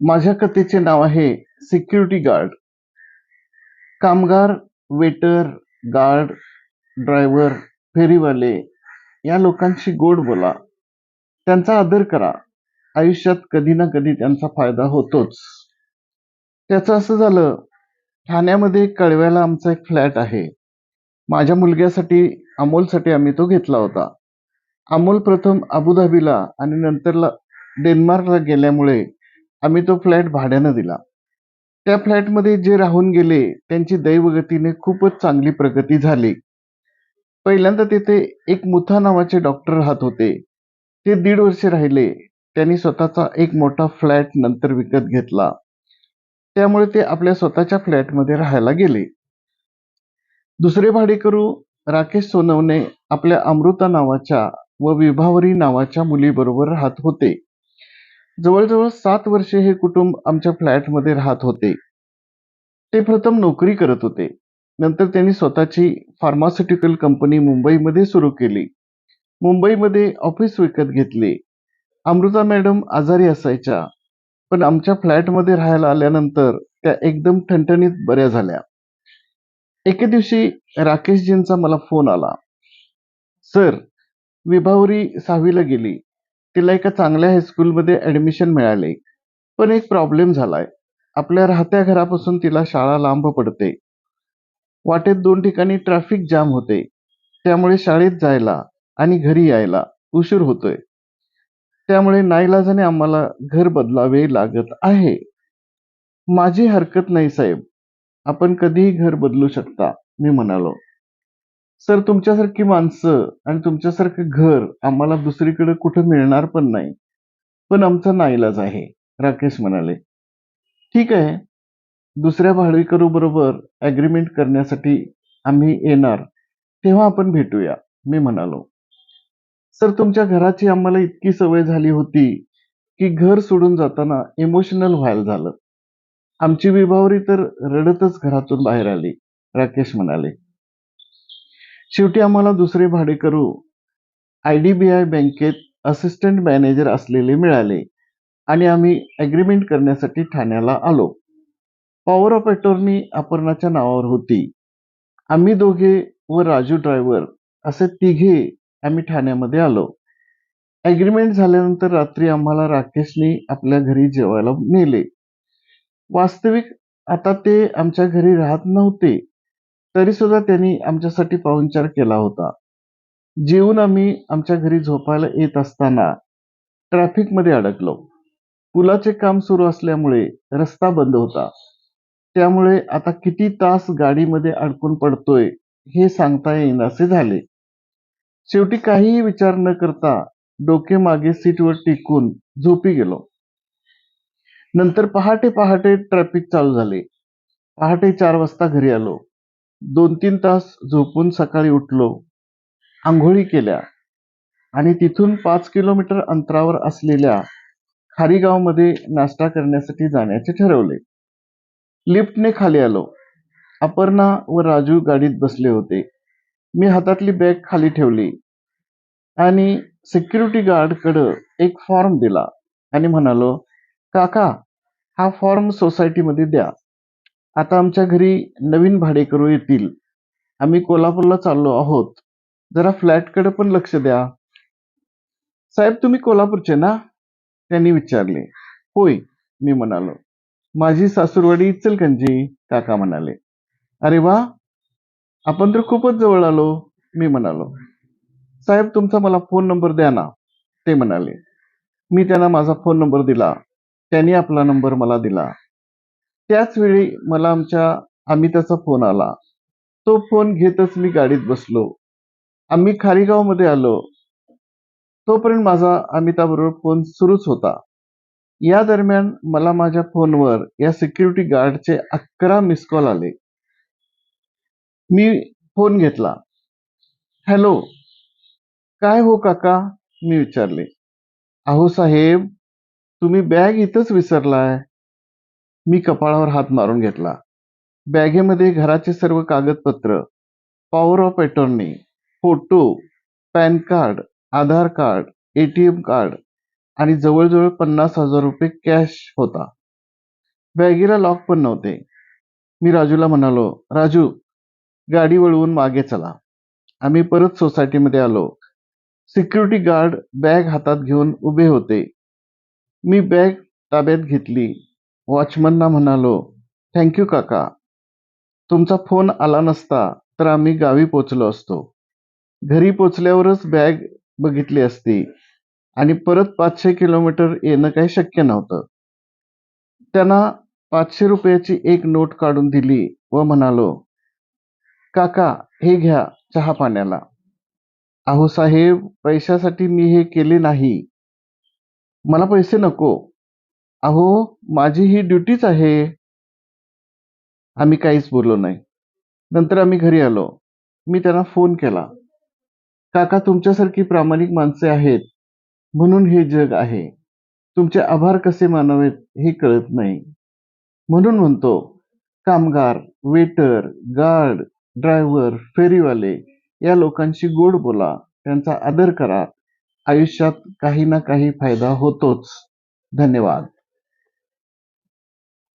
माझ्या कथेचे नाव आहे सिक्युरिटी गार्ड कामगार वेटर गार्ड ड्रायव्हर फेरीवाले या लोकांशी गोड बोला. त्यांचा आदर करा. आयुष्यात कधी ना कधी त्यांचा फायदा होतोच. त्याचं असं झालं ठाण्यामध्ये कळव्याला आमचा एक फ्लॅट आहे. माझ्या मुलग्यासाठी अमोलसाठी आम्ही तो घेतला होता. अमोल प्रथम अबुधाबीला आणि नंतरला डेन्मार्कला गेल्यामुळे आम्ही तो फ्लॅट भाड्यानं दिला. त्या फ्लॅटमध्ये जे राहून गेले त्यांची दैवगतीने खूपच चांगली प्रगती झाली. पहिल्यांदा तिथे एक मुथा नावाचे डॉक्टर राहत होते. ते दीड वर्ष राहिले. त्यांनी स्वतःचा एक मोठा फ्लॅट नंतर विकत घेतला. त्यामुळे ते आपल्या स्वतःच्या फ्लॅटमध्ये राहायला गेले. दुसरे भाडेकरू राकेश सोनवणे आपल्या अमृता नावाच्या व विभावरी नावाच्या मुलीबरोबर राहत होते. जवळजवळ सात वर्षे हे कुटुंब आमच्या फ्लॅटमध्ये राहत होते. ते प्रथम नोकरी करत होते. नंतर त्यांनी स्वतःची फार्मास्युटिकल कंपनी मुंबईमध्ये सुरू केली. मुंबईमध्ये ऑफिस विकत घेतले. अमृता मॅडम आजारी असायच्या. पण आमच्या फ्लॅटमध्ये राहायला आल्यानंतर त्या एकदम ठणठणीत बऱ्या झाल्या. एके दिवशी राकेशजींचा मला फोन आला. सर विभावरी सहावीला गेली. तिला एका चांगल्या हायस्कूलमध्ये ऍडमिशन मिळाले. पण एक प्रॉब्लेम झालाय. आपल्या राहत्या घरापासून तिला शाळा लांब पडते. वाटेत दोन ठिकाणी ट्रॅफिक जाम होते. त्यामुळे शाळेत जायला आणि घरी यायला उशीर होतोय. त्यामुळे नाईलाजाने आम्हाला घर बदलावे लागत आहे. माझी हरकत नाही साहेब. आपण कधीही घर बदलू शकता मी म्हणालो. सर तुमच्यासारखी माणसं आणि तुमच्यासारखं घर आम्हाला दुसरीकडे कुठं मिळणार पण नाही. पण आमचा नाईलाज आहे राकेश म्हणाले. ठीक आहे. दुसऱ्या भाडेकरू बरोबर ऍग्रीमेंट करण्यासाठी आम्ही येणार. तेव्हा आपण भेटूया मी म्हणालो. सर तुमच्या घराची आम्हाला इतकी सवय झाली होती की घर सोडून जाताना इमोशनल व्हायला झालं. आमची विभावरी तर रडतच घरातून बाहेर आली राकेश म्हणाले. शेवटी आम्हाला दुसरे भाडेकरू आय डी बी आय बँकेत असिस्टंट मॅनेजर असलेले मिळाले आणि आम्ही ॲग्रीमेंट करण्यासाठी ठाण्याला आलो. पॉवर ऑफ अटॉर्नी अपर्णाच्या नावावर होती. आम्ही दोघे व राजू ड्रायव्हर असे तिघे आम्ही ठाण्यामध्ये आलो. ॲग्रीमेंट झाल्यानंतर रात्री आम्हाला राकेशने आपल्या घरी जेवायला नेले. वास्तविक आता ते आमच्या घरी राहत नव्हते. तरी सुद्धा त्यांनी आमच्यासाठी पाहुणचार केला होता. जेवून आम्ही आमच्या घरी झोपायला येत असताना ट्रॅफिकमध्ये अडकलो. पुलाचे काम सुरू असल्यामुळे रस्ता बंद होता. त्यामुळे आता किती तास गाडीमध्ये अडकून पडतोय हे सांगता येईनासे झाले. शेवटी काहीही विचार न करता डोके मागे सीटवर टिकून झोपी गेलो. नंतर पहाटे पहाटे ट्रॅफिक चालू झाले. पहाटे चार वाजता घरी आलो. दोन तीन तास झोपून सकाळी उठलो. आंघोळी केल्या आणि तिथून पाच किलोमीटर अंतरावर असलेल्या खारीगावमध्ये नाश्ता करण्यासाठी जाण्याचे ठरवले. लिफ्टने खाली आलो. अपर्णा व राजू गाडीत बसले होते. मी हातातली बॅग खाली ठेवली आणि सिक्युरिटी गार्डकडं एक फॉर्म दिला आणि म्हणालो काका हा फॉर्म सोसायटीमध्ये द्या. आता आमच्या घरी नवीन भाडेकरू येतील. आम्ही कोल्हापूरला चाललो आहोत. जरा फ्लॅटकडे पण लक्ष द्या. साहेब तुम्ही कोल्हापूरचे ना? त्यांनी विचारले. होय मी म्हणालो. माझी सासूरवाडी इचलकंजी काका म्हणाले. अरे वा! आपण तर खूपच जवळ आलो मी म्हणालो. साहेब तुमचा मला फोन नंबर द्या ना ते म्हणाले. मी त्यांना माझा फोन नंबर दिला. त्यांनी आपला नंबर मला दिला. त्याच वेळी मला आमच्या अमिताचा फोन आला. तो फोन घेतच मी गाडीत बसलो. आम्ही खारीगावमध्ये आलो. तोपर्यंत माझा अमिताबरोबर फोन सुरूच होता. या दरम्यान मला माझ्या फोनवर या सिक्युरिटी गार्डचे अकरा मिस कॉल आले. मी फोन घेतला. हॅलो काय हो काका? मी विचारले. अहो साहेब तुम्ही बॅग इथंच विसरलाय. मी कपाळावर हात मारून घेतला. बॅगेमध्ये घराचे सर्व कागदपत्र power of attorney photo PAN card Aadhaar card ATM card आणि जवळजवळ पन्नास हजार रुपये कॅश होता. बॅगेला लॉक पण नव्हते. मी राजूला म्हणालो राजू गाडी वळवून मागे चला. आम्ही परत सोसायटीमध्ये आलो. सिक्युरिटी गार्ड बॅग हातात घेऊन उभे होते. मी बॅग ताब्यात घेतली. वॉचमनना म्हणालो थँक्यू काका. तुमचा फोन आला नसता तर आम्ही गावी पोचलो असतो. घरी पोचल्यावरच बॅग बघितली असती आणि परत पाचशे किलोमीटर येणं काही शक्य नव्हतं. त्यांना पाचशे रुपयाची एक नोट काढून दिली व म्हणालो काका हे घ्या चहा पाण्याला. अहो साहेब पैशासाठी मी हे केले नाही. मला पैसे नको. अहो माझी ही ड्युटीच आहे. आम्ही काहीच बोललो नाही. नंतर आम्ही घरी आलो. मी त्यांना फोन केला. काका तुमच्यासारखी प्रामाणिक माणसे आहेत. म्हणून हे जग आहे. तुमचे आभार कसे मानावेत हे कळत नाही. म्हणून म्हणतो कामगार वेटर गार्ड ड्रायव्हर फेरीवाले या लोकांशी गोड बोला. त्यांचा आदर करा. आयुष्यात काही ना काही फायदा होतोच. धन्यवाद.